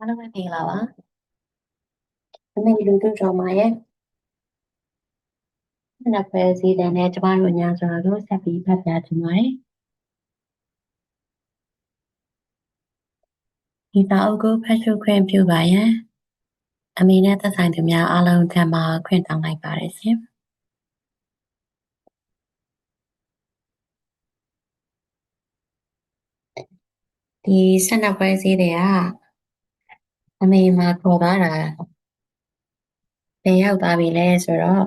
အားလုံးပဲမင်္ဂလာပါအမေလူတို့တော်မှာရဲ့နှစ်ဖက်စီတဲ့နဲ့ကျမတို့ညာစွာကိုဆက်ပြီးဖတ်ပြချင်ပါတယ်ဒီစာအုပ်ကိုဖတ်ရှုခွင့်ပြုပါရန်အမေနဲ့သက်ဆိုင်သူများအားလုံးထံမှခွင့်တောင်းလိုက်ပါတယ်ရှင်ဒီဆက်နှစ်ပွဲစည်းတွေက အမေမှာခေါ်သွားတာဘယ်ရောက်သွားပြီလဲဆိုတော့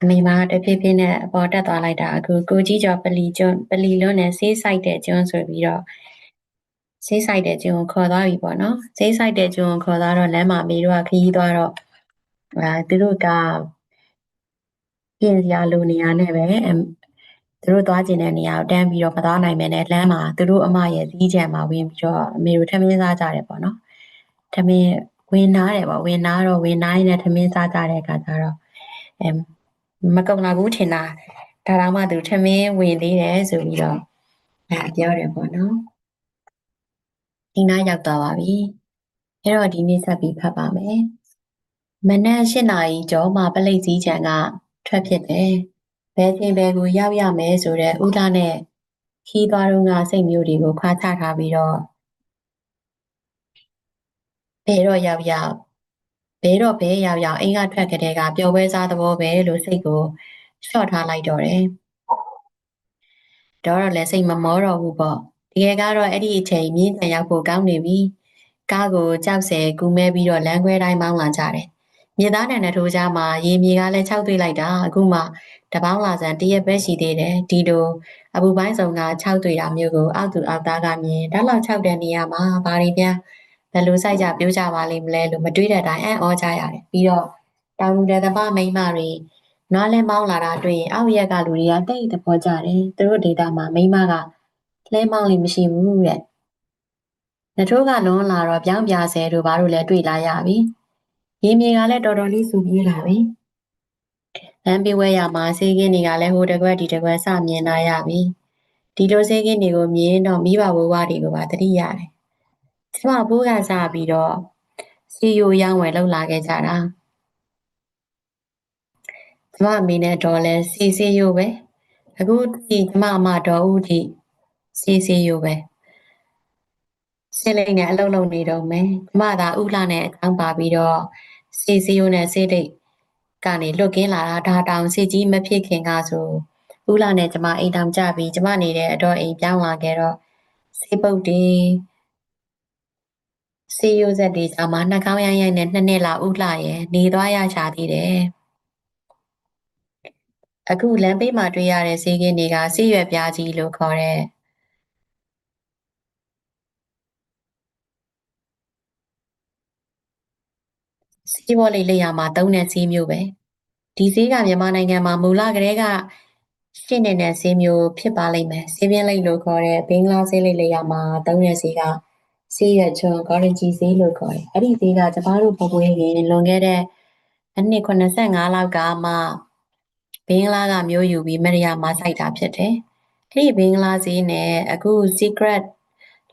အမေမှာတဖြည်းဖြည်းနဲ့အပေါ်တက်သွားလိုက်တာအခုကိုကြီးကျော်ပလီကျွန်းပလီလွန်းနဲ့ဆေးဆိုင်တဲ့ကျွန်းဆိုပြီးတော့ဆေးဆိုင်တဲ့ကျွန်းကိုခေါ်သွားပြီပေါ့နော်ဆေးဆိုင်တဲ့ကျွန်းကိုခေါ်သွားတော့လမ်းမှာအမေတို့ကခရီးသွားတော့အာသူတို့ကပြင်စရာလိုနေရနဲ့ပဲ သူတို့သွားကျင်တဲ့နေရာကိုတန်းပြီးတော့မသွားနိုင်မဲနဲ့လမ်းမှာသူတို့အမရဲ့စီးကြံမှာဝင်ပြီးတော့အမေတို့ထမင်းစားကြတယ်ပေါ့နော်ထမင်းဝင်နားတယ်ပေါ့ဝင်နားတော့ဝင်နားနေတဲ့ထမင်းစားကြတဲ့အခါကျတော့အဲမကုံလာဘူးထင်တာဒါတော့မှသူထမင်းဝင်သေးတယ်ဆိုပြီးတော့အဲပြောတယ်ပေါ့နော်ဒီနားရောက်သွားပါပြီအဲ့တော့ဒီနေ့ဆက်ပြီးဖတ်ပါမယ်မနက်၈နာရီကျော်မှပလိတ်စည်းချံကထွက်ဖြစ်တယ် ဘယ်ချိန်ဘယ်ကိုရောက်ရမယ်ဆိုတဲ့ဥဒနဲ့ခီးသွားတော့ကစိတ်မျိုးတွေကိုခွာချထားပြီးတော့ဘယ်တော့ရောက်ရောက်ဘဲတော့ဘဲရောက်ရောက်အိမ်ကထွက်ကြတဲ့ကပျော်ပွဲစားသဘောပဲလို့စိတ်ကိုလျှော့ထားလိုက်တော့တယ်။တော့လည်းစိတ်မမောတော့ဘူးပေါ့။တကယ်ကတော့အဲ့ဒီအချိန်မြင်းတန်ရောက်ဖို့ကောင်းနေပြီ။ကားကိုကြောက်စဲကူမဲပြီးတော့လမ်းခွဲတိုင်းမောင်းလာကြတယ်။ မြေသားတန်တဲ့ထိုးကြားမှာရေမြေကလည်းခြောက်သွေးလိုက်တာအခုမှတပေါင်းလာစံတရက်ပဲရှိသေးတယ်။ဒီလိုအပူပိုင်းစုံကခြောက်သွေးတာမျိုးကိုအောက်သူအောက်သားကမြင်ဒါလောက်ခြောက်တဲ့နေရာမှာဘာတွေပြန်ဘယ်လိုစိုက်ကြပြောကြပါလိမ့်မလဲလို့မတွေးတဲ့အတိုင်းအံ့ဩကြရတယ်ပြီးတော့တောင်လူတဲ့သမားမိန်းမတွေနွားလဲမောင်းလာတာတွေ့ရင်အောက်ရက်ကလူတွေကတိတ်သဘောကြတယ်သူတို့ဒေတာမှာမိန်းမကလဲမောင်းလိမရှိဘူးတဲ့နှထိုးကလွန်လာတော့ပြောင်းပြဆဲတို့ဘာလို့လဲတွေ့လာရပြီ ရေမြေကလည်းတော်တော်လေးစူပြေးလာပြီလမ်းပေးဝဲရမှာဆေးကင်းတွေကလည်းဟိုတကွက်ဒီတကွက်စမြင်လာရပြီဒီလိုဆေးကင်းတွေကိုမြင်တော့မိဘဘဝတွေကိုပါတတိရတယ်ကျမဘိုးကစားပြီးတော့စီယိုရောင်းဝယ်လောက်လာခဲ့ကြတာကျမအမေနဲ့ဒေါ်လဲစီစီယိုပဲအခုဒီကျမအမဒေါ်ဦးဒီစီစီယိုပဲစင်းလိမ့်နဲ့အလုံးလုံးနေတော့မယ်ကျမသာဥလာနဲ့အကြောင်းပါပြီးတော့ စီစီယိုနဲ့စေးတိတ်ကနေလွတ်ကင်းလာတာဒါတောင်စီကြီးမဖြစ်ခင်ကဆိုဥလာနဲ့ကျမအိမ်တောင်ကြပြီးကျမနေတဲ့အတော့အိမ်ပြောင်းလာခဲ့တော့စေးပုတ်တီဆေးရိုးဆက်တွေကြောင့်မှနှာခေါင်းရိုင်းရိုင်းနဲ့နှစ်နှစ်လောက်ဥလှရဲ့နေသွားရချသေးတယ်။အခုလမ်းဘေးမှာတွေ့ရတဲ့ဆေးကင်းတွေကဆေးရွက်ပြားကြီးလို့ခေါ်တဲ့ ဆေးဘောလေးလက်ရမှာသုံးတဲ့ဆေးမျိုးပဲ။ဒီဆေးကမြန်မာနိုင်ငံမှာမူလကတည်းကရှင်းနေတဲ့ဆေးမျိုးဖြစ်ပါလိမ့်မယ်။ဆေးပြင်းလိပ်လို့ခေါ်တဲ့ဘင်္ဂလားဆေးလေးလက်ရမှာသုံးတဲ့ဆေးကဆေးရချွန်ကော်ရင်ဂျီဆေးလို့ခေါ်တယ်။အဲ့ဒီဆေးကကျမတို့ပပွေးရင်လွန်ခဲ့တဲ့အနှစ်85လောက်ကမှဘင်္ဂလားကမျိုးယူပြီးမရယာမှာစိုက်တာဖြစ်တယ်။အဲ့ဒီဘင်္ဂလားဆေးနဲ့အခု secret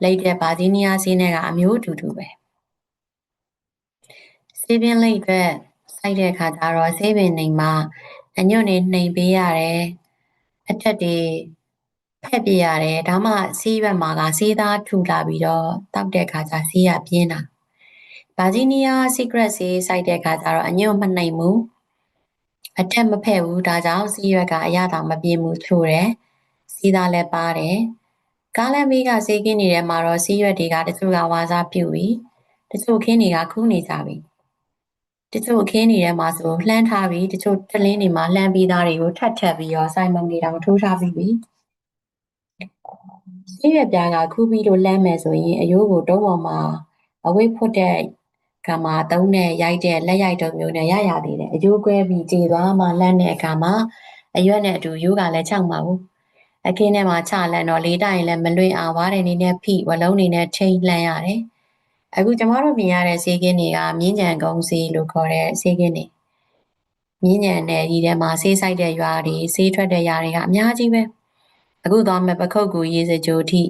လိတ်တဲ့ဗာဂျီးနီးယားဆေးနဲ့ကအမျိုးအတူတူပဲ။ ဆေးပင်လိတ်အတွက်စိုက်တဲ့အခါကျတော့ဆေးပင်နေမှာအညွန့်နေနှိမ်ပေးရတယ်။အထက်တွေဖက်ပြရတယ်ဒါမှဆေးရွက်မှာကဆေးသားထူလာပြီးတော့တောက်တဲ့ခါကျဆေးရပြင်းတာဗာဂျီးနီးယား secret ဆေးစိုက်တဲ့ခါကျတော့အညွန့်မနှိမ်ဘူးအထက်မဖက်ဘူးဒါကြောင့်ဆေးရွက်ကအရသာမပြင်းဘူးချို့တယ်ဆေးသားလည်းပါတယ်ကားလမ်းဘေးကဆေးကင်းနေတဲ့မှာတော့ဆေးရွက်တွေကတချို့ကဝါစားပြုတ်ပြီးတချို့ခင်းတွေကခူးနေကြပြီ တချို့ခင်းနေတဲ့မှာဆိုလှမ်းထားပြီးတချို့တလင်းတွေမှာလှမ်းပြီးသားတွေကိုထပ်ထပ်ပြီးတော့စိုင်းမုံနေတာမထိုးထားပြီးပြီဆေးရွက်ပြားကခူးပြီးလို့လှမ်းမယ်ဆိုရင်အယိုးကိုတုံးပေါ်မှာအဝိတ်ဖွတ်တဲ့ကမှာတုံးနဲ့ရိုက်တဲ့လက်ရိုက်တုံးမျိုးနဲ့ရရသေးတယ်အယိုးကွဲပြီးကြေသွားမှလှမ်းတဲ့အခါမှာအရွက်နဲ့အတူရိုးကလည်းခြောက်မှာဘူးအခင်းထဲမှာချလန့်တော့လေးတိုင်လည်းမလွင့်အောင်ဝါးတဲ့နေနဲ့ဖိဝလုံးနေနဲ့ထိန်လှမ်းရတယ် အခုကျမတို့မြင်ရတဲ့ဆေးကင်းတွေကမြင်းကြံကုန်းဆေးလို့ခေါ်တဲ့ဆေးကင်းတွေမြင်းညံနဲ့ဒီထဲမှာဆေးဆိုင်တဲ့ရွာတွေဆေးထွက်တဲ့ຢာတွေကအများကြီးပဲအခုသွားမဲ့ပခုတ်ကူရေးစကြိုထိ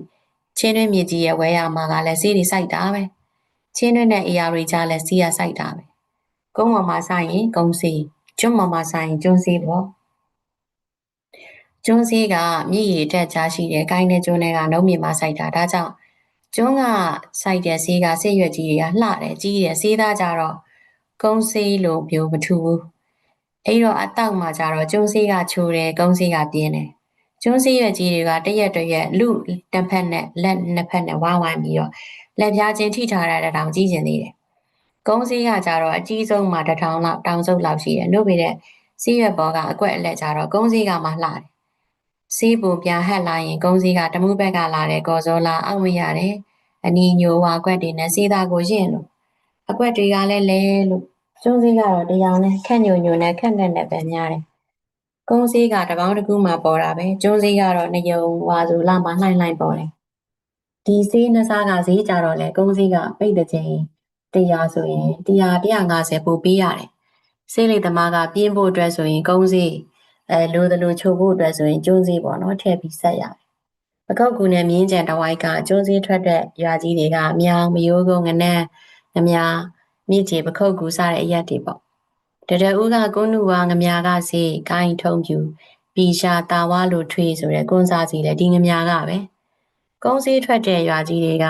ချင်းတွင်းမြေကြီးရဲ့ဝဲရမှာကလည်းစီးတွေစိုက်တာပဲချင်းတွင်းနဲ့အရာတွေကြားလည်းစီးရစိုက်တာပဲကုန်းပေါ်မှာဆိုင်ရင်ကုန်းစီကျွန်းပေါ်မှာဆိုင်ရင်ကျွန်းစီပေါ့ကျွန်းစီကမြည်ရည်တက်ကြားရှိတဲ့ကိုင်းတဲ့ကျွန်းတွေကနှုံးမြေမှာစိုက်တာဒါကြောင့် ကျွန်းကစိုက်တဲ့စီးကဆေးရွက်ကြီးတွေကလှတယ်ကြီးတယ်စေးသားကြတော့ကုန်းစီလို့ပြောမထူဘူးအဲ့တော့အတောက်မှာကြတော့ကျွန်းစီကချိုးတယ်ကုန်းစီကပြင်းတယ်ကျွန်းစည်းရွက်ကြီးတွေကတရက်တရက်လူတစ်ဖက်နဲ့လက်နှစ်ဖက်နဲ့ဝိုင်းဝိုင်းပြီးတော့လက်ပြားချင်းထိထားတဲ့တောင်ကြီးကျင်သေးတယ်။ကုန်းစည်းကကြတော့အကြီးဆုံးမှာတစ်ထောင်လောက်တောင်စုပ်လောက်ရှိတယ်။တို့ပေတဲ့စည်းရွက်ဘောကအကွက်အလက်ကြတော့ကုန်းစည်းကမှလှတယ်။ စီးပူပြန်ဟက်လာရင်ကုန်းစည်းကတမှုဘက်ကလာတဲ့ကော်စောလာအောက်မရတယ်။အနီညိုဝါကွက်တွေနဲ့စီးသားကိုရင့်လို့အကွက်တွေကလည်းလဲလို့ကျွန်းစည်းကတော့တရားနဲ့ခက်ညိုညိုနဲ့ခက်နဲ့နဲ့ပဲများတယ်ကုန်းစည်းကတပေါင်းတစ်ခုမှပေါ်တာပဲကျွန်းစည်းကတော့နှယုံဝါစုလာမှလှိုင်းလှိုင်းပေါ်တယ်ဒီစည်းနှစားကဈေးကြတော့လေကုန်းစည်းကပိတ်တဲ့ချိန်တရားဆိုရင်တရား150ပို့ပေးရတယ်ဆေးလိတ်သမားကပြင်းဖို့အတွက်ဆိုရင်ကုန်းစည်း အဲလိုတလိုချုပ်ဖို့အတွက်ဆိုရင်ကျွန်းစည်းပေါ့နော်ထည့်ပြီးဆက်ရတယ်ပကောက်ကူနဲ့မြင်းကြံတဝိုက်ကကျွန်းစည်းထွက်တဲ့ရွာကြီးတွေကမြောင်မယိုးကုန်းငနန်းငမြမြစ်ကြီးပခုတ်ကူစတဲ့အရက်တွေပေါ့တရဦးကကုန်းနုဝါငမြာကစီကိုင်းထုံပြူပီရှာတာဝါလိုထွေးဆိုတဲ့ကွန်းစားစီလေဒီငမြာကပဲကုန်းစည်းထွက်တဲ့ရွာကြီးတွေက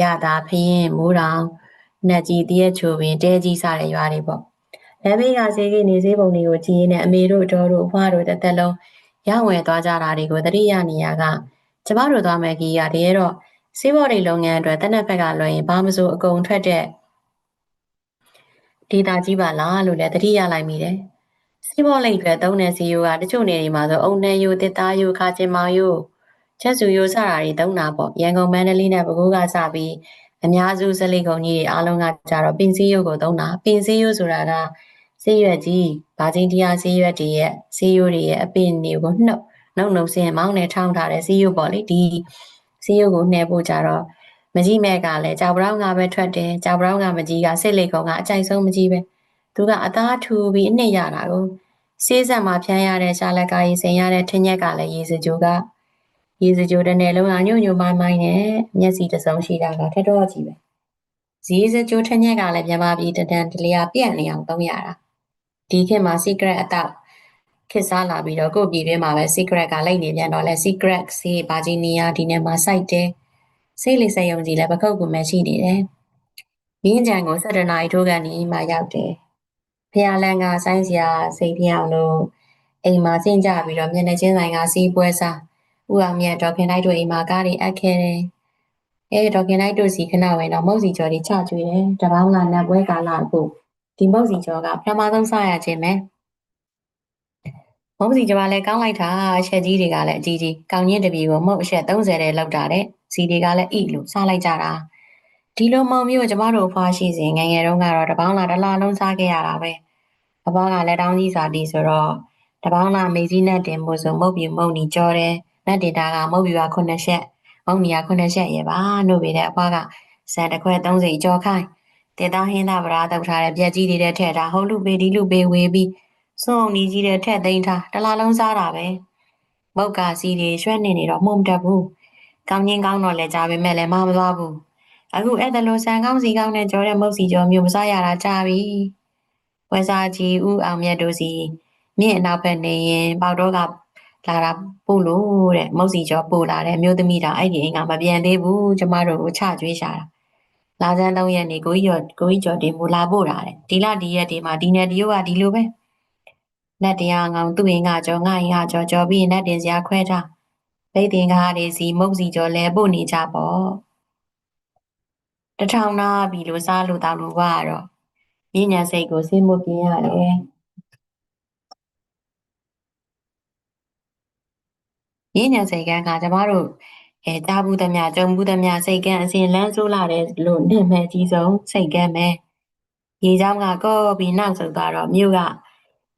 ရတာဖရင်မိုးတောင်နှက်ကြီးတရက်ချိုပင်တဲကြီးစတဲ့ရွာတွေပေါ့ လမ်းဘေးကဈေးကြီးနေဈေးပုံတွေကိုကြည်ရင်အမေတို့တော်တို့အဖွားတို့တစ်သက်လုံးရဝယ်သွားကြတာတွေကိုတတိယနေရာကကျမတို့သွားမယ်ကြီးရတည်းတော့စေးဘော်တွေလုပ်ငန်းအတွက်တနက်ဘက်ကလွှဲရင်ဘာမစိုးအကုန်ထွက်တဲ့ဒေတာကြီးပါလားလို့လည်းသတိရလိုက်မိတယ်။စီးပေါ်လိတ်အတွက်သုံးတဲ့စီယိုကတချို့နေတွေမှာဆိုအုံနှံယိုတစ်သားယိုခါကျင်မောင်ယိုချက်စုယိုစတာတွေသုံးတာပေါ့။ရန်ကုန်မန္တလေးနဲ့ပဲခူးကစပြီး အများစုစလိကုံကြီးတွေအားလုံးကကြတော့ပင်စည်းယိုကိုသုံးတာ။ပင်စည်းယိုဆိုတာကဆေးရွက်ကြီးဘာချင်းတရားဆေးရွက်တွေရဲ့ဆေးယိုတွေရဲ့အပင်တွေကိုနှုတ်နှုတ်နှုတ်စင်မောင်းနဲ့ထောင်းထားတဲ့ဆေးယိုပေါ့လေဒီဆေးယိုကိုနှဲဖို့ကြတော့မကြီးမဲ့ကလည်းကြောက်ပြောင်းကပဲထွက်တယ်ကြောက်ပြောင်းကမကြီးကစိတ်လိတ်ကောင်ကအကြိုက်ဆုံးမကြီးပဲသူကအသားထူပြီးအနှစ်ရတာကိုစေးဆက်မှာဖြန်းရတဲ့ရှာလက်ကရေးစင်ရတဲ့ထင်းညက်ကလည်းရေစကြိုက ရေစကြိုတဲ့နယ်လုံးကညို့ညိုမိုင်းမိုင်းနဲ့မျက်စိတစုံရှိတာကထက်တော့ကြီးပဲဇီးစကြိုထင်းညက်ကလည်းမြန်မာပြည်တန်တလျာပြန့်နေအောင်သုံးရတာဒီခေတ်မှာ secret အတော့ခေတ်စားလာပြီးတော့ကိုယ့်ပြည်တွင်းမှာပဲ secret ကလိုက်နေပြန်တော့လဲ secret စီဘာဂျီနီယာဒီနယ်မှာ site တယ်စိတ်လေးစိတ်ယုံကြည်လည်းပခုတ်ကူမဲ့ရှိနေတယ်။မြင်းကြံကို၁၇နာရီထိုးကန်ဒီမှရောက်တယ်။ဖះလန်ကဆိုင်းစရာစိတ်ပြောင်းလို့အိမ်မှာကျင့်ကြပြီးတော့မျက်နှာချင်းဆိုင်ကစီးပွဲစား ဦးအောင်မြတ်ဒေါခင်လိုက်တို့အိမ်မှာကားတွေအပ်ခဲ့တယ်။အဲဒေါခင်လိုက်တို့စီခဏဝင်တော့မုတ်စီကျော်တွေချကျွေးတယ်။တပေါင်းလာနတ်ပွဲကာလအခုဒီမုတ်စီကျော်ကပထမဆုံးစရခြင်းပဲ။မုံစီကြပါလဲကောင်းလိုက်တာအချက်ကြီးတွေကလည်းအကြီးကြီးကောင်းချင်းတပီကိုမုတ်အချက်30တဲ့လောက်တာတဲ့စီတွေကလည်းဣလို့စားလိုက်ကြတာဒီလိုမုံမျိုးကျမတို့အဖွားရှိစဉ်ငငယ်တုန်းကတော့တပေါင်းလာတစ်လားလုံးစားခဲ့ရတာပဲအဖွားကလည်းတောင်းကြီးစာတီဆိုတော့တပေါင်းလာမေကြီးနဲ့တင်ဖို့ဆိုမုတ်ပြမုံနီကြောတယ် လက်ဒေတာကမုတ်ပြက9ချက်မုံနီက9ချက်ရဲ့ပါလို့ပြတဲ့အဖွားကဆန်တစ်ခွဲ30ကြောခိုင်းတေသားဟင်းသားဗရာတောက်ထားတဲ့ပြက်ကြီးတွေထဲတာဟုတ်လူပေးဒီလူပေးဝေးပြီးစွန့်အောင်ကြီးကြီးတဲ့ထက်သိမ်းထားတလားလုံးစားတာပဲမုတ်ကာစီတွေရွှဲနေနေတော့မှုံတက်ဘူးကောင်းချင်းကောင်းတော့လဲကြားပေမဲ့လည်းမမသွားဘူးအခုအဲ့ဒါလိုဆန်ကောင်းစီကောင်းနဲ့ကြောတဲ့မုတ်စီကြောမျိုးမစားရတာကြားပြီဝဲစားကြီးဦးအောင်မြတ်တို့စီမြင့်အနောက်ဘက်နေရင်ပေါတော့က လာတာပို့လို့တဲ့မုတ်စီကျော်ပို့လာတဲ့မျိုးသမီးတော်အဲ့ဒီအိမ်ကမပြန်သေးဘူးကျမတို့ကိုချကြွေးရှာတာလာစမ်းသုံးရက်နေကိုကြီးကျော်ကိုကြီးကျော်တင်မူလာပို့တာတဲ့ဒီလဒီရက်ဒီမှာဒီနယ်ဒီယိုကဒီလိုပဲလက်တရားငောင်သူ့ရင်ကကြောငါရင်ကကြောကြောပြီးလက်တင်စရာခွဲထားဗိတ်တင်ကားတွေစီမုတ်စီကြောလဲပို့နေကြပေါ့တထောင်နာပြီလို့စားလို့တောက်လို့ပါတော့ညဉ့်ညံစိတ်ကိုစိတ်မပြင်းရတယ် ညဉ့်ညံစိတ်ကကကျမတို့အဲတာဘူးသမျှကြုံဘူးသမျှစိတ်ကန်းအစဉ်လန်းဆိုးလာတယ်လို့နှင့်မဲ့အကြီးဆုံးစိတ်ကန်းပဲရေချောင်းကကောပြီးနောက်ဆုံးသွားတော့မြို့က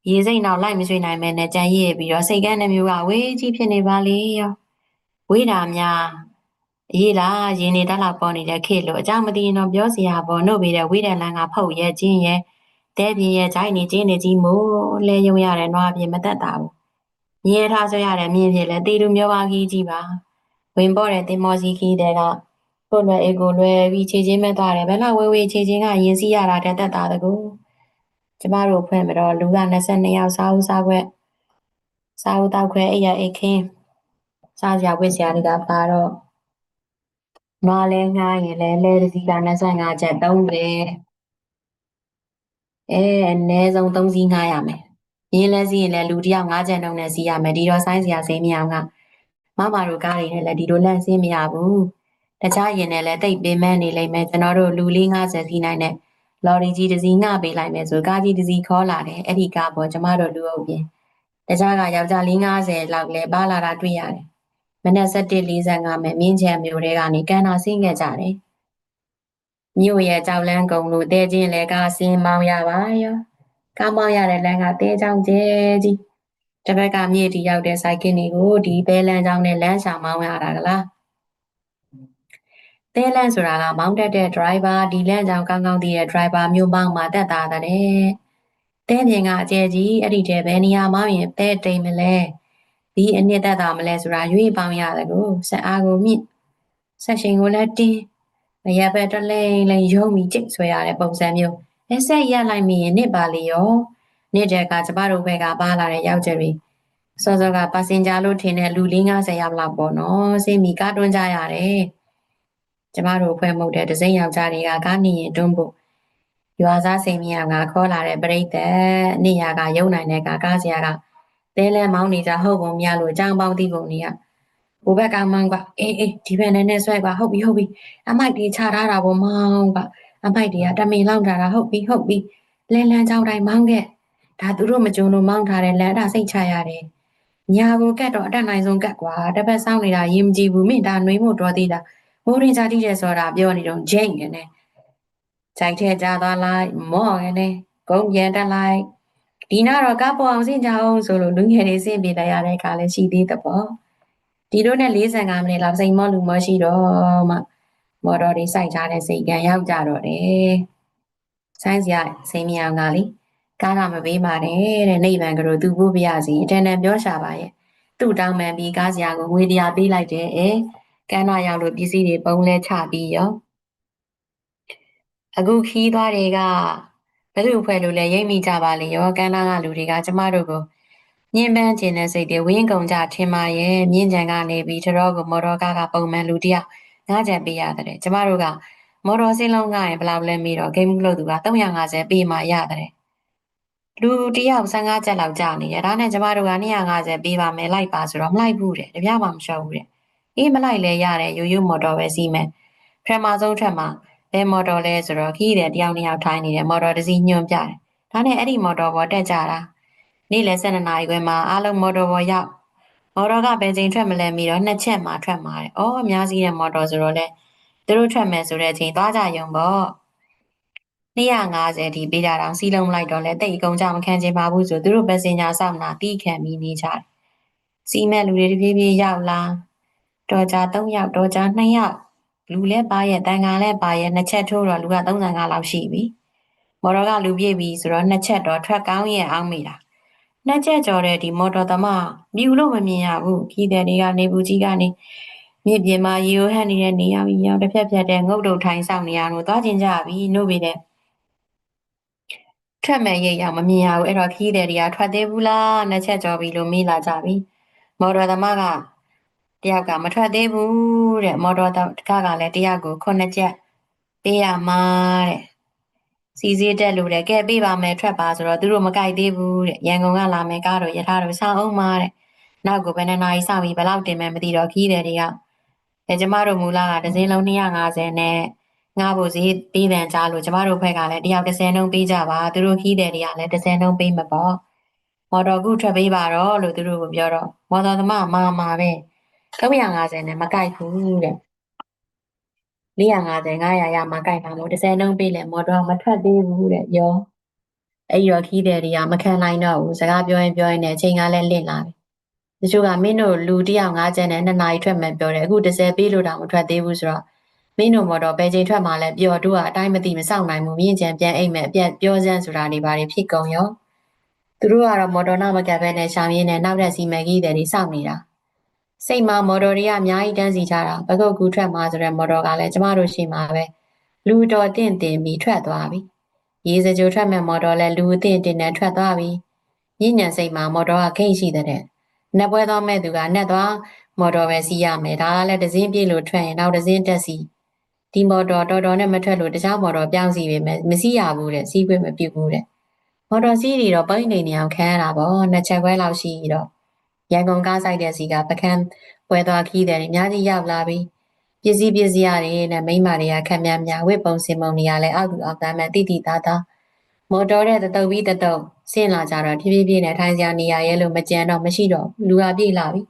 ရေစိတ်နောက်လိုက်မဆွေးနိုင်မဲနဲ့ကြံရည်ပြီးတော့စိတ်ကန်းနှမျိုးကဝေးကြီးဖြစ်နေပါလေရောဝေးတာများအေးလားရင်းနေတတ်လောက်ပေါ်နေတဲ့ခေလို့အကြောင်းမသိရင်တော့ပြောစရာပေါ်နှုတ်ပြီးတဲ့ဝေးတဲ့လမ်းကဖုတ်ရဲ့ချင်းရဲ့တဲပြင်းရဲ့ဂျိုင်းနေချင်းနေကြီးမို့လဲယုံရတဲ့နွားပြင်းမသက်တာဘူး မြင်ထားဆွရတဲ့မြင်ဖြစ်လဲတေလူမျိုးပါကြီးကြီးပါမဝင်ပေါ်တဲ့တင်မောစီခီးတဲ့ကကိုလွယ်အေကိုလွယ်ပြီးခြေချင်းမဲ့သွားတယ်ဘယ်လောက်ဝေးဝေးခြေချင်းကရင်စီးရတာတက်တက်တာတကူကျမတို့ဖွင့်မတော့လူက22ယောက်စားဦးစားခွက်စားဦးတောက်ခွဲအိရအိခင်းစားစရာဝစ်စရာတွေကပါတော့နွားလဲငှားရင်လဲလဲတစ်စီးက25ချက်သုံးပဲအဲအနည်းဆုံး3စီးငှားရမယ် ရင်းလဲစီးရင်လဲလူတစ်ယောက်5ချက်နှုန်းနဲ့စီးရမယ်ဒီတော့ဆိုင်းစရာစိမ်းမအောင်ကမမတို့ကားတွေနဲ့လည်းဒီလိုလန့်စင်းမရဘူးတခြားရင်နဲ့လည်းတိတ်ပင်မဲ့နေလိမ့်မယ်ကျွန်တော်တို့လူလေး50စီးနိုင်တဲ့လော်ရီကြီးတစ်စီးငှပေးလိုက်မယ်ဆိုကားကြီးတစ်စီးခေါ်လာတယ်အဲ့ဒီကားပေါ်ကျမတို့လူအုပ်ပြင်တခြားကယောက်ျားလေး50လောက်လဲပါလာတာတွေ့ရတယ်မနက်7:45မဲ့မြင်းချံမျိုးတွေကနေကန်နာဆင်းခဲ့ကြတယ်မြို့ရဲ့ကြောက်လန်းကုံလို့တဲချင်းလဲကားဆင်းမောင်းရပါရော ကားမောင်းရတဲ့လမ်းကတဲချောင်းကျဲကြီးတစ်ဘက်ကမြေတီရောက်တဲ့စိုက်ကင်းတွေကိုဒီတဲလန်းချောင်းနဲ့လမ်းရှာမောင်းရတာကလားတဲလန်းဆိုတာကမောင်းတတ်တဲ့ driver ဒီလမ်းကြောင်ကောင်းကောင်းသိတဲ့ driver မျိုးမောင်းမှာတက်တာတဲ့တဲမြင်ကအကျဲကြီးအဲ့ဒီတဲဘယ်နေရာမောင်းရင်တဲတိမ်မလဲဒီအနှစ်တက်တာမလဲဆိုတာရွေးပေါင်းရတယ်ကိုဆက်အားကိုမြင့်ဆက်ရှင်ကိုလည်းတင်းမရဘက်တလိမ့်လိမ့်ယုံပြီးကြိတ်ဆွဲရတဲ့ပုံစံမျိုး လက်ဆက်ရလိုက်မိရင်နစ်ပါလေရောနေ့တည်းကကျမတို့ဘက်ကပါလာတဲ့ယောက်ျားတွေစောစောကပါစင်ဂျာလို့ထင်တဲ့လူ50ယောက်လောက်ပေါ့နော်စိတ်မီကားတွန်းကြရတယ်ကျမတို့ဖွဲ့မှုတဲ့ဒစိမ့်ယောက်ျားတွေကကားနေရင်တွန်းဖို့ရွာသားစိန်မြေကခေါ်လာတဲ့ပြိတ္တနေရကယုံနိုင်တဲ့ကကားစရာကတဲလဲမောင်းနေကြဟုတ်ပုံများလို့အကြောင်းပေါင်းသိပုံတွေကဟိုဘက်ကမောင်းကအေးအေးဒီဘက်နဲ့နဲ့ဆွဲကဟုတ်ပြီဟုတ်ပြီအမိုက်တွေခြာထားတာပေါ့မောင်းက အမိုက်တွေကတမင်လောက်ထားတာဟုတ်ပြီဟုတ်ပြီလဲလန်းကြောင်းတိုင်းမောင်းခဲ့ဒါသူတို့မကြုံလို့မောင်းထားတဲ့လမ်းဒါစိတ်ချရတယ်ညာကိုကတ်တော့အတက်နိုင်ဆုံးကတ်ကွာတစ်ပတ်စောင်းနေတာရင်မကြည့်ဘူးမင်းဒါနှွေးမို့တော်သေးတာမိုးရင်ချတိတယ်ဆိုတာပြောနေတော့ဂျိတ်နေတယ်ခြိုက်ထဲကြသွားလိုက်မော့နေတယ်ဂုံပြန်တက်လိုက်ဒီနာတော့ကပေါ်အောင်စင်ကြအောင်ဆိုလို့လူငယ်တွေစင်ပြလိုက်ရတဲ့အခါလည်းရှိသေးတဲ့ပေါ့ဒီတို့နဲ့45မိနစ်လောက်စိန်မော့လူမော့ရှိတော့မှ မော်တော်တွေစိုက်ထားတဲ့စိတ်ကံရောက်ကြတော့တယ်ဆိုင်းစရာစိန်မြောင်ကလေကားကမပေးပါနဲ့တဲ့နိဗ္ဗာန်ကလေးသူဖို့ပြရစီအတန်တန်ပြောရှာပါရဲ့သူ့တောင်းမှန်ပြီးကားစရာကိုငွေတရားပေးလိုက်တယ်အဲကန်းနာရောက်လို့ပစ္စည်းတွေပုံလဲချပြီးရောအခုခီးသွားတွေကဘယ်သူဖွဲ့လို့လဲရိပ်မိကြပါလေရောကန်းနာကလူတွေကကျမတို့ကိုညင်ပန်းခြင်းတဲ့စိတ်တွေဝင်းကုန်ကြထင်ပါရဲ့မြင့်ကြံကနေပြီးတတော်ကိုမော်တော်ကားကပုံမှန်လူတယောက် ငါးကြံပေးရတယ်ကျမတို့ကမော်တော်စင်းလုံးကရင်ဘယ်လောက်လဲမေးတော့ဂိမ်းမှုလို့သူက350ပေးမှရတယ်လူတယောက်15ကျပ်လောက်ကြာနေရဒါနဲ့ကျမတို့က250ပေးပါမယ်လိုက်ပါဆိုတော့မလိုက်ဘူးတဲ့တပြားမှမလျှော့ဘူးတဲ့အေးမလိုက်လဲရတယ်ရိုးရိုးမော်တော်ပဲစီးမယ်ပထမဆုံးထက်မှာဘယ်မော်တော်လဲဆိုတော့ခီးတယ်တယောက်နှစ်ယောက်ထိုင်းနေတယ်မော်တော်တစ်စီးညွှန်ပြတယ်ဒါနဲ့အဲ့ဒီမော်တော်ပေါ်တက်ကြတာနေ့လယ်7နာရီခွဲမှာအားလုံးမော်တော်ပေါ်ရောက် မော်တော်ကဘယ်ချိန်ထွက်မလဲပြီးတော့နှစ်ချက်မှထွက်มาတယ်။အော်အများကြီးတဲ့မော်တော်ဆိုတော့လေသူတို့ထွက်မယ်ဆိုတဲ့အချိန်သွားကြရုံပေါ့250ဒီပေးတာတောင်စီးလုံးလိုက်တော့လဲတိတ်အကုန်ကြမခံချင်ပါဘူးဆိုသူတို့ပက်စင်ဂျာစောင့်တာတီးခံပြီးနေကြတယ်။စီးမဲ့လူတွေတပြေးပြေးရောက်လာတော်ကြ3ယောက်တော်ကြ2ယောက်လူလည်းပါရဲ့တန်ခါလည်းပါရဲ့နှစ်ချက်ထိုးတော့လူက35လောက်ရှိပြီမော်တော်ကလူပြည့်ပြီဆိုတော့နှစ်ချက်တော့ထွက်ကောင်းရဲ့အောင်းမိတာ နှစ်ချက်ကြော်တဲ့ဒီမော်တော်သမားမြူလို့မမြင်ရဘူးခီးတဲ့တွေကနေဘူးကြီးကနေမြစ်ပြင်မှာရေဟန်နေတဲ့နေရာကြီးရောက်တစ်ဖက်ဖြတ်တဲ့ငုတ်တုတ်ထိုင်ဆောင်နေရလို့သွားကျင်ကြပြီနှုတ်ပေတဲ့ထွက်မဲ့ရိတ်ရောက်မမြင်ရဘူးအဲ့တော့ခီးတဲ့တွေကထွက်သေးဘူးလားနှစ်ချက်ကြော်ပြီလို့မေးလာကြပြီမော်တော်သမားကတယောက်ကမထွက်သေးဘူးတဲ့မော်တော်ကကလည်းတယောက်ကိုခုနှစ်ချက်ပေးရမှာတဲ့ စီစီတက်လို့တဲ့ကဲပေးပါမယ်ထွက်ပါဆိုတော့သူတို့မကြိုက်သေးဘူးတဲ့ရန်ကုန်ကလာမယ်ကားတော့ရထားတော့ဆောင်းအောင်မှာတဲ့နောက်ကိုဘယ်နှစ်နာရီစောင့်ပြီးဘယ်လောက်တင်မယ်မသိတော့ခီးတယ်တွေကအဲကျမတို့မူလာကဒဇင်းလုံး250နဲ့ငါ့ဖို့ဈေးပေးတယ်ကြားလို့ကျမတို့ဘက်ကလည်းတယောက်30နှုန်းပေးကြပါသူတို့ခီးတယ်တွေကလည်း30နှုန်းပေးမှာပေါ့မော်တော်ကူထွက်ပေးပါတော့လို့သူတို့ကပြောတော့မော်တော်သမားမာမာပဲ350နဲ့မကြိုက်ဘူးတဲ့ 450 900ရမှာကြိုက်တာမို့30နှုန်းပေးလဲမော်တော်မထွက်သေးဘူးတဲ့ရောအဲ့ရောခီးတယ်တွေကမခံနိုင်တော့ဘူးစကားပြောရင်ပြောရင်လည်းအချိန်ကလည်းလင့်လာပြီတချို့ကမင်းတို့လူတယောက်5ကျန်နဲ့2နာရီထွက်မှပြောတယ်အခု30ပေးလို့တောင်မထွက်သေးဘူးဆိုတော့မင်းတို့မော်တော်ဘယ်ချိန်ထွက်မှလဲပြောတို့ကအတိုင်းမသိမစောင့်နိုင်ဘူးမြင့်ချံပြန်အိတ်မဲ့အပြက်ပြောစမ်းဆိုတာတွေဘာတွေဖြစ်ကုန်ရောသူတို့ကတော့မော်တော်နောက်မကပ်ပဲနဲ့ရှောင်းရင်းနဲ့နောက်တဲ့စီမံကြီးတွေစောင့်နေတာ စစိတ်မှာမော်တော်တွေကအများကြီးတန်းစီကြတာပကုတ်ကူထွက်မှာဆိုတဲ့မော်တော်ကလည်းကျမတို့ရှိမှာပဲလူတော်တင့်တင်ပြီးထွက်သွားပြီရေစကြိုထွက်မဲ့မော်တော်လည်းလူအင့်တင်နဲ့ထွက်သွားပြီညဉ့်ညံစိတ်မှာမော်တော်ကခိတ်ရှိတဲ့နက်ပွဲသွားမဲ့သူကနက်သွားမော်တော်ပဲစီးရမယ်ဒါကလည်းဒဇင်းပြေးလို့ထွက်ရင်နောက်ဒဇင်းတက်စီဒီမော်တော်တော်တော်နဲ့မထွက်လို့တခြားမော်တော်ပြောင်းစီပဲမစီးရဘူးတဲ့စီးခွင့်မပြုဘူးတဲ့မော်တော်စီးတွေတော့ပိတ်နေနေအောင်ခံရတာပေါ့နှစ်ချက်ခွဲလောက်ရှိတော့ ရန်ကုန်ကားဆိုင်တဲ့စီကပကန်းပွဲသွားခီးတယ်အများကြီးရောက်လာပြီပစ္စည်းပစ္စည်းရတယ်နဲ့မိမတွေကခက်များများဝစ်ပုံစင်ပုံတွေကလည်းအောက်ကူအောက်သားမှတိတိသားသားမော်တော်တဲ့တတုပ်ပြီးတတုပ်ဆင်းလာကြတော့ဖြည်းဖြည်းဖြည်းနဲ့ထိုင်စရာနေရာရဲလို့မကြံတော့မရှိတော့လူဟာပြေးလာပြီ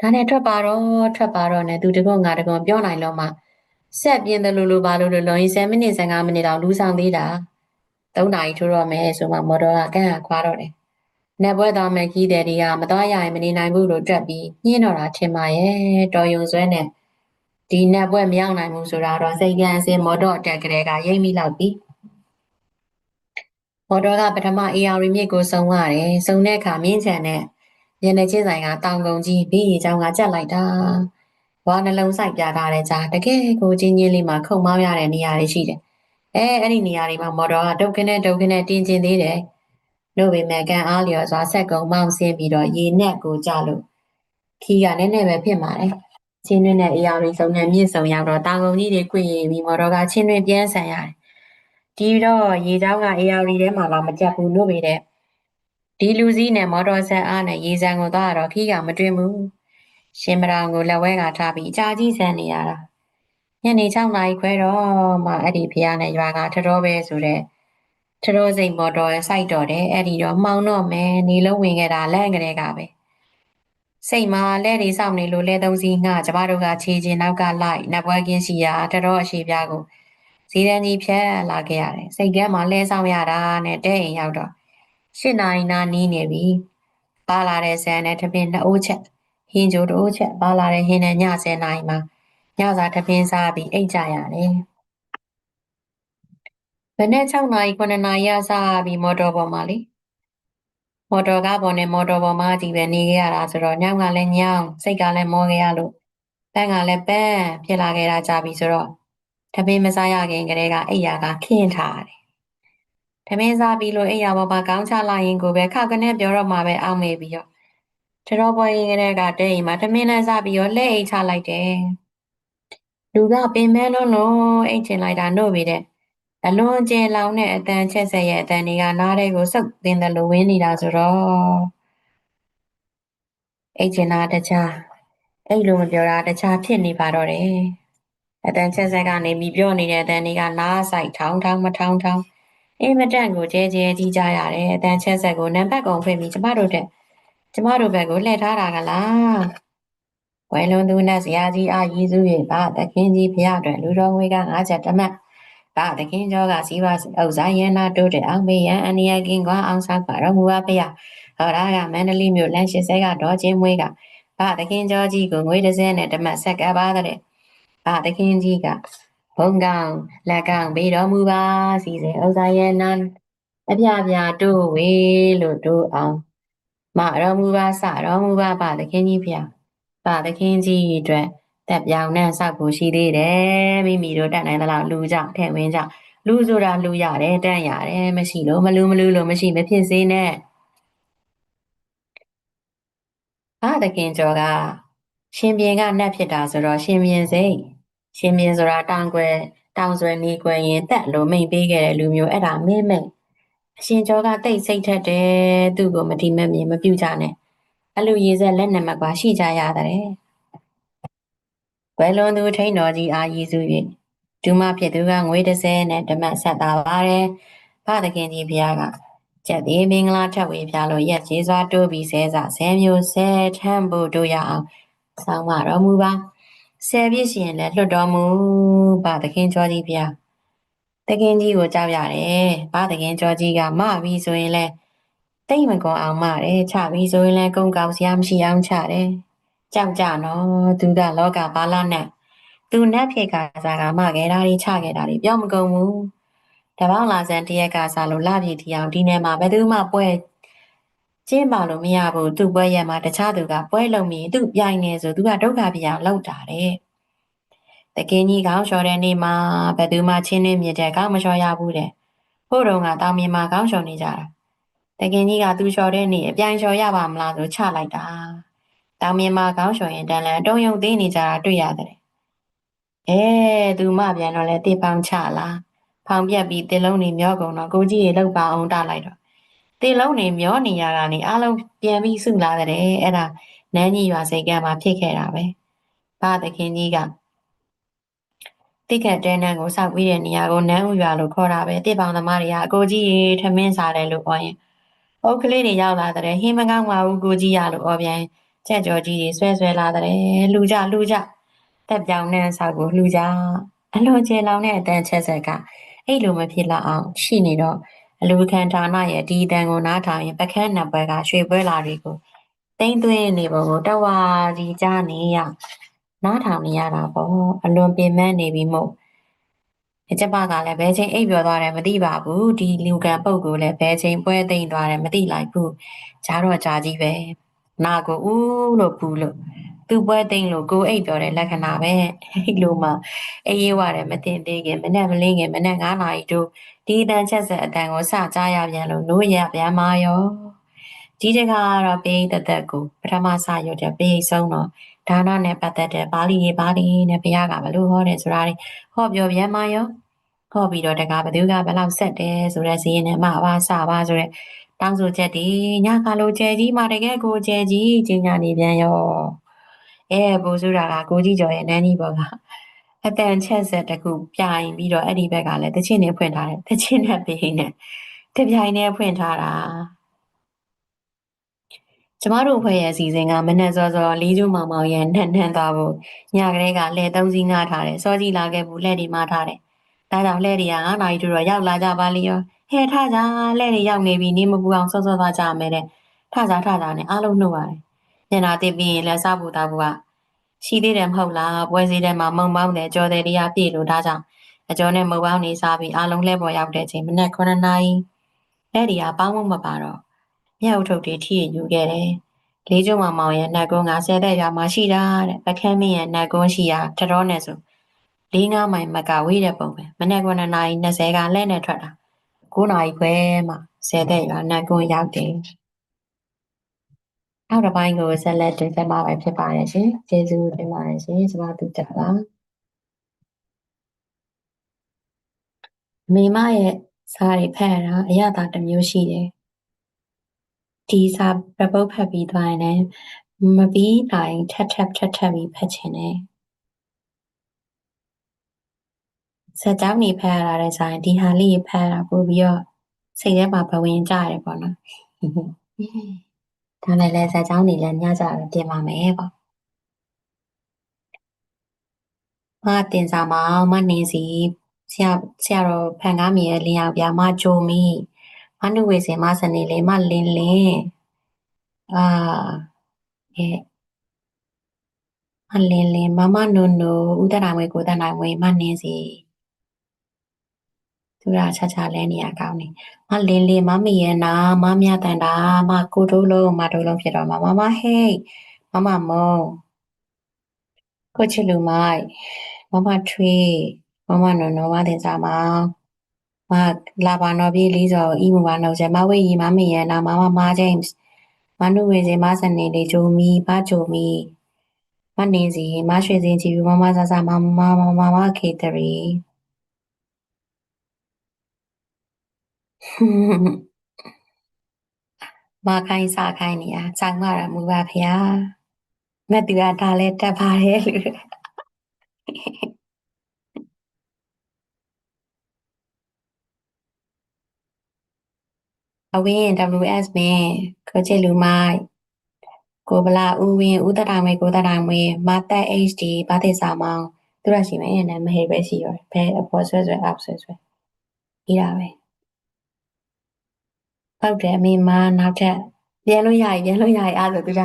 ဒါနဲ့ထွက်ပါတော့ထွက်ပါတော့နဲ့သူတကုန်းငါတကုန်းပြောနိုင်လို့မှဆက်ပြင်းတယ်လို့လို့ပါလို့လို့လွန်ရင်7မိနစ်15မိနစ်တောင်လူဆောင်သေးတာ3နာရီထိုးတော့မယ်ဆိုမှမော်တော်ကကန့်ဟာခွာတော့တယ်။ နက်ပွဲသားမဲ့ကြီးတဲ့တွေကမသွားရရင်မနေနိုင်ဘူးလို့တွက်ပြီးညှင်းတော့တာထင်ပါရဲ့တော်ယုံဆွဲနဲ့ဒီနက်ပွဲမရောက်နိုင်ဘူးဆိုတာတော့စိတ်ကန်းစင်မော်တော်တက်ကလေးကရိမ့်မိလောက်ပြီ။မော်တော်ကပထမ AR မြစ်ကိုစုံရတယ်။စုံတဲ့အခါမြင်းချန်နဲ့ညနေချင်းဆိုင်ကတောင်ကုန်ကြီးဘေးရီချောင်းကကြက်လိုက်တာ။ဝါနှလုံးဆိုင်ပြထားတဲ့ကြားတကယ်ကိုချင်းချင်းလေးမှာခုံမောင်းရတဲ့နေရာတွေရှိတယ်။အဲအဲ့ဒီနေရာတွေမှာမော်တော်ကဒုတ်ခနဲ့ဒုတ်ခနဲ့တင်းကျင်သေးတယ်။ လို့ပေမဲ့ကန်အားလျော်စွာဆက်ကုံမောင်းဆင်းပြီးတော့ရေနဲ့ကိုကြလို့ခီးကနည်းနည်းပဲဖြစ်มาတယ်။ချင်းတွင်းနဲ့အရာတွေစုံနဲ့မြင့်စုံရောက်တော့တောင်ကုန်ကြီးတွေ꿰ရင်ပြီးမော်တော်ကချင်းတွင်းပြန်ဆန်ရတယ်။ဒီတော့ရေချောင်းကအရာတွေထဲမှာလာမကြက်ဘူးလို့ပေတဲ့ဒီလူစည်းနဲ့မော်တော်ဆက်အားနဲ့ရေစံကိုသွားတော့ခီးကမတွင်ဘူးရှင်မရောင်ကိုလက်ဝဲကထားပြီးအကြာကြီးဆန်နေရတာညနေ6နာရီခွဲတော့မှအဲ့ဒီဖះနဲ့ရွာကထတော်ပဲဆိုတဲ့ ထတော်စိန်မော်တော်ရဲ့စိုက်တော်တယ်အဲ့ဒီတော့မှောင်တော့မယ်နေလုံးဝင်ခဲ့တာလန့်ကြတဲ့ကပဲစိတ်မှာလဲတွေစောင့်နေလို့လဲသုံးစီးငှကျမတို့ကခြေချင်းနောက်ကလိုက်နပွဲကင်းစီရာထတော်အရှိပြားကိုဇီးတန်းကြီးဖြတ်လာခဲ့ရတယ်စိတ်ကဲမှာလဲဆောင်ရတာနဲ့တဲ့အိမ်ရောက်တော့၈နာရီနာနီးနေပြီပါလာတဲ့ဆန်နဲ့တပင်နှအိုးချက်ဟင်းကြိုတိုးချက်ပါလာတဲ့ဟင်းနဲ့ည10နာရီမှာညစာတပင်စားပြီးအိတ်ကြရတယ် ဘယ်နဲ့6နာရီ9နာရီရစားပြီးမော်တော်ပေါ်မှာလေမော်တော်ကားပေါ်နဲ့မော်တော်ပေါ်မှာကြီးပဲနေခဲ့ရတာဆိုတော့ညောင်းကလည်းညောင်းစိတ်ကလည်းမောခဲ့ရလို့ပန်းကလည်းပန်းဖြစ်လာခဲ့တာကြပြီဆိုတော့တပင်မစားရခင်ကလေးကအိယာကခင်းထားတယ်။တပင်စားပြီးလို့အိယာပေါ်မှာကောင်းချလိုက်ရင်ကိုပဲခောက်ကနေပြောတော့မှပဲအောင်းမေပြီးတော့တတော်ပွဲရင်ကလေးကတဲ့အိမ်မှာတမင်းနဲ့စားပြီးတော့လက်အိတ်ချလိုက်တယ်။လူကပင်မဲလုံးလုံးအိတ်ချင်လိုက်တာနှုတ်ပြီးတဲ့ အလွန်ကျဲလောင်တဲ့အတန်ချက်ဆက်ရဲ့အတန်တွေကနားထဲကိုစုပ်သင်းတယ်လို့ဝင်းနေတာဆိုတော့အိတ်ချင်တာတခြားအဲ့လိုမပြောတာတခြားဖြစ်နေပါတော့တယ်အတန်ချက်ဆက်ကနေပြီးပြောနေတဲ့အတန်တွေကနားဆိုင်ထောင်းထောင်းမထောင်းထောင်းအင်းမတန့်ကိုကျဲကျဲကြီးကြရတယ်အတန်ချက်ဆက်ကိုနံပါတ်ကုန်ဖွင့်ပြီးကျမတို့တဲ့ကျမတို့ဘက်ကိုလှည့်ထားတာကလားဝဲလုံးသူနဲ့ဇရာကြီးအာရည်စု၍ဗာတခင်ကြီးဖရအတွက်လူတော်ငွေကငါးချက်တမတ် ဗာတခင်ကျော်ကစီးပွားဥစ္စာရန်နာတိုးတဲ့အောင်မေယံအနိယကင်ကွာအောင်ဆောက်ပါတော့မူပါဖရဟောဒါကမန္တလေးမြို့လမ်း80ကတော့ချင်းမွေးကဗာတခင်ကျော်ကြီးကိုငွေတစ်စင်းနဲ့တမတ်ဆက်ကပါတဲ့ဗာတခင်ကြီးကဘုံကောင်လက်ကောင်ပေးတော်မူပါစီစဉ်ဥစ္စာရန်နာအပြပြတိုးဝေးလို့တိုးအောင်မတော်မူပါစတော်မူပါပါသခင်ကြီးဖျားပါသခင်ကြီးအတွက် တက်ပြောင်နဲ့ဆောက်ဖို့ရှိသေးတယ်မိမိတို့တက်နိုင်သလောက်လူကြထဲ့ဝင်ကြလူဆိုတာလူရတယ်တန့်ရတယ်မရှိလို့မလူမလူလို့မရှိမဖြစ်စေနဲ့ပါသခင်ကျော်ကရှင်ပြင်းကနတ်ဖြစ်တာဆိုတော့ရှင်ပြင်းစိတ်ရှင်ပြင်းဆိုတာတောင်ွယ်တောင်ဆွဲနေွယ်ရင်တက်လို့မိန်ပေးခဲ့တဲ့လူမျိုးအဲ့ဒါမင်းမဲ့အရှင်ကျော်ကတိတ်စိတ်ထက်တယ်သူ့ကိုမတိမမြင်မပြုတ်ကြနဲ့အလူရည်ဆက်လက်နံပါတ်ကွာရှိကြရတဲ့ ဝဲလွန်သူထိန်တော်ကြီးအာရည်စု၍ဒုမဖြစ်သူကငွေ30နဲ့ဓမ္မဆက်တာပါတယ်ဖသခင်ကြီးဘုရားကကျက်သေးမင်္ဂလာထက်ဝေပြလို့ရက်ကျေးစွာတိုးပြီးဆဲစာဆဲမျိုးဆဲထမ်းဖို့တို့ရအောင်ဆောင်းမတော်မူပါဆဲပြည့်ရှင်လည်းလွတ်တော်မူပါသခင်ကျော်ကြီးဘုရားတခင်ကြီးကိုကြောက်ရတယ်။ဘာတခင်ကျော်ကြီးကမပြီးဆိုရင်လဲတိတ်မကွန်အောင်မတယ်။ချပြီးဆိုရင်လဲကုန်းကောက်စရာမရှိအောင်ချတယ်။ ကြောက်ကြနော်။သူကလောကဘာလာနဲ့သူနဲ့ဖြစ်ကစားကမခဲ့တာတွေချခဲ့တာတွေပြောမကုန်ဘူး။တပေါင်းလာစံတရက်ကစားလို့လာပြည်တီအောင်ဒီနယ်မှာဘယ်သူမှပွဲကျင်းပါလို့မရဘူးသူ့ပွဲရမှာတခြားသူကပွဲလုံးပြီးသူ့ပြိုင်နေဆိုသူကဒုက္ခပြအောင်လောက်တာတဲ့တကင်းကြီးကောင်းလျှော်တဲ့နေ့မှာဘယ်သူမှချင်းနှင်းမြစ်တဲ့ကောင်းမလျှော်ရဘူးတဲ့ဟိုတုန်းကတောင်မြင်မှာကောင်းလျှော်နေကြတာတကင်းကြီးကသူလျှော်တဲ့နေ့အပြိုင်လျှော်ရပါမလားဆိုချလိုက်တာ တောင်မြင်မှာကောင်းလျှော်ရင်တန်လန်တုံးယုံသေးနေကြတာတွေ့ရတယ်အဲသူမပြန်တော့လဲတေပေါင်ချလာဖောင်ပြက်ပြီးတင်လုံးနေမျောကုန်တော့ကိုကြီးရေလောက်ပါအောင်တလိုက်တော့တေလုံးနေမျောနေရတာနေအားလုံးပြန်ပြီးစုလာတဲ့အဲ့ဒါနန်းကြီးရွာစိတ်ကမ်းမှာဖြစ်ခဲ့တာပဲဘာသခင်ကြီးကတိကတ်တဲနန်းကိုစောက်ပြီးတဲ့နေရာကိုနန်းဥရွာလို့ခေါ်တာပဲတိပောင်သမားတွေကအကိုကြီးရေထမင်းစားတယ်လို့ပြောရင်အုတ်ကလေးတွေရောက်လာတဲ့ဟင်းမကောင်းပါဘူးကိုကြီးရလို့អော်ပြန် ချက်ကြော်ကြီးတွေဆွဲဆွဲလာတဲ့လူကြလူကြတက်ပြောင်နှန်းဆောက်ကိုလူကြအလွန်ကျဲလောင်တဲ့အတန်ချက်ဆက်ကအဲ့လိုမဖြစ်လောက်အောင်ရှိနေတော့အလူခံဌာနရဲ့ဒီအတန်ကိုနားထောင်ရင်ပကန်းနံပွဲကရွှေပွဲလာတွေကိုတိမ့်သွင်းနေပုံကိုတဝါဒီကြားနေရနားထောင်နေရတာပေါ့အလွန်ပင်ပန်းနေပြီမို့အကျပကလည်းဘယ်ချိန်အိပ်ပျော်သွားတယ်မသိပါဘူးဒီလူကံပုတ်ကိုလည်းဘယ်ချိန်ပွဲသိမ့်သွားတယ်မသိလိုက်ဘူးကြားတော့ကြားကြီးပဲ နာကိုဦးလို့ပူလို့သူ့ပွဲသိမ့်လို့ကိုအိပ်ပျော်တဲ့လက္ခဏာပဲအဲ့လိုမှအေးရေးဝတယ်မတင်သေးခင်မနဲ့မလင်းခင်မနဲ့9နာရီတို့ဒီအတန်ချက်ဆက်အတန်ကိုစကြားရပြန်လို့နိုးရပြန်မာရောဒီတကတော့ပေးတသက်ကိုပထမစရွတ်တဲ့ပေးဆုံးတော့ဒါနနဲ့ပတ်သက်တဲ့ပါဠိရေးပါဠိနဲ့ဘုရားကဘလို့ဟောတယ်ဆိုတာတွေဟောပြောပြန်မာရောဟောပြီးတော့တကဘသူကဘလောက်ဆက်တယ်ဆိုတဲ့ဇီးရင်နဲ့မှပါစပါဆိုတဲ့ တောင်းဆိုချက်ဒီညကလိုကျဲကြီးမှတကယ်ကိုကျဲကြီးကျင်ညာနေပြန်ရောအဲဘိုးစုတာကကိုကြီးကျော်ရဲ့နန်းကြီးဘောကအတန်ချက်ဆက်တခုပြိုင်ပြီးတော့အဲ့ဒီဘက်ကလည်းတချင်းနဲ့ဖွင့်ထားတယ်တချင်းနဲ့ပေးနေတပြိုင်နဲ့ဖွင့်ထားတာကျမတို့ဖွဲ့ရဲ့အစီအစဉ်ကမနက်စောစောလေးကျိုးမောင်မောင်ရဲ့နှက်နှက်သွားဖို့ညကလေးကလှဲသုံးစီးငှားထားတယ်စောကြီးလာခဲ့ဘူးလှဲတွေမှာထားတယ်ဒါကြောင့်လှဲတွေက9နာရီတို့တော့ရောက်လာကြပါလိရော ဟဲထကြလှဲတွေရောက်နေပြီနေမပူအောင်စောစောသွားကြမယ်တဲ့ထကြထကြနဲ့အားလုံးနှုတ်ရတယ်ညနာတိပြီးရင်လက်စားပူသားဘူးကရှိသေးတယ်မဟုတ်လားပွဲစည်းထဲမှာမုံပေါင်းတယ်ကြော်တယ်တရားပြည့်လို့ဒါကြောင့်အကျော်နဲ့မုံပေါင်းနေစားပြီးအားလုံးလှဲပေါ်ရောက်တဲ့ချိန်မနက်9နာရီလှဲတွေကပေါင်းမမပါတော့မြောက်ထုတ်တွေထိရယူခဲ့တယ်လေးကျုံမောင်မောင်ရဲ့နှက်ကုန်းကဆယ်သက်ရွာမှာရှိတာတဲ့ပကန်းမင်းရဲ့နှက်ကုန်းရှိရာထတော်နဲ့ဆိုလေးငါးမိုင်မကဝေးတဲ့ပုံပဲမနေ့က9နာရီ20ကလဲနဲ့ထွက်တာ 9နာရီခွဲမှဆယ်သက်ရွာနှက်ကုန်းရောက်တယ်အောက်တစ်ပိုင်းကိုဆက်လက်တင်ဆက်မှာပဲဖြစ်ပါတယ်ရှင်ကျေးဇူးတင်ပါတယ်ရှင်ကျွန်မတို့တက်ပါမိမရဲ့စာတွေဖတ်ရတာအရသာတစ်မျိုးရှိတယ်ဒီစာပပုတ်ဖတ်ပြီးသွားရင်လည်းမပြီးနိုင်ထပ်ထပ်ထပ်ထပ်ပြီးဖတ်ချင်တယ် စက်ကြောင်းနေဖတ်ရတာတဲ့ဆိုင်ဒီဟာလေးဖတ်ရတာပို့ပြီးတော့စိတ်ထဲမှာဘဝင်ကြရတယ်ပေါ့နော်ဒါနဲ့လည်းစက်ကြောင်းနေလည်းညကြတော့ပြင်ပါမယ်ပေါ့မတင်စာမောင်မနေစီဆရာဆရာတော်ဖန်ကားမြေရဲ့လင်းရောက်ပြမဂျိုမီမနုဝေစင်မစနေလေးမလင်းလင်းအာအဲမလင်းလင်းမမနုနုဥဒရာဝေကိုတနိုင်ဝေမနေစီ သူရာချာချာလဲနေရကောင်းနေမလင်းလင်းမမရဲ့နာမမြတန်တာမကိုတိုးလုံးမတိုးလုံးဖြစ်တော့မမမဟေးမမမုံကိုချစ်လူမိုက်မမထွေးမမနုနုမတင်စားမောင်မလာပါနော်ပြေးလေးစောဤမူပါနှုတ်ချက်မဝေးရီမမရဲ့နာမမမ James မနုဝေစီမစနေလေးဂျိုမီဘာဂျိုမီမနေစီမရွှေစင်ချီမမဆဆမမမမမခေတရီ မခိုင်းစားခိုင်းနေရစောင်းမရမူပါဖေ။မတူရဒါလည်းတက်ပါတယ်လို့အဝင်း WS မင်းကိုချစ်လူမိုက်ကိုဗလာဦးဝင်းဦးတတောင်မေကိုတတောင်မေမတက် HD ဘာတိစာမောင်သူရရှိမယ်နဲ့မဟေပဲရှိရောဘယ်အပေါ်ဆွဲဆွဲအောက်ဆွဲဆွဲအေးတာပဲ ဟုတ်တယ်အမေမနောက်ထပ်ပြန်လို့ရရင်ပြန်လို့ရရင်အားဆိုသူက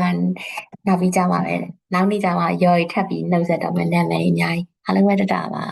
နောက်ပြီးကြမှာပဲနောက်နေ့ကျမှရော်ရီထပ်ပြီးနှုတ်ဆက်တော့မယ်နာမည်အများကြီးအားလုံးပဲတတာပါ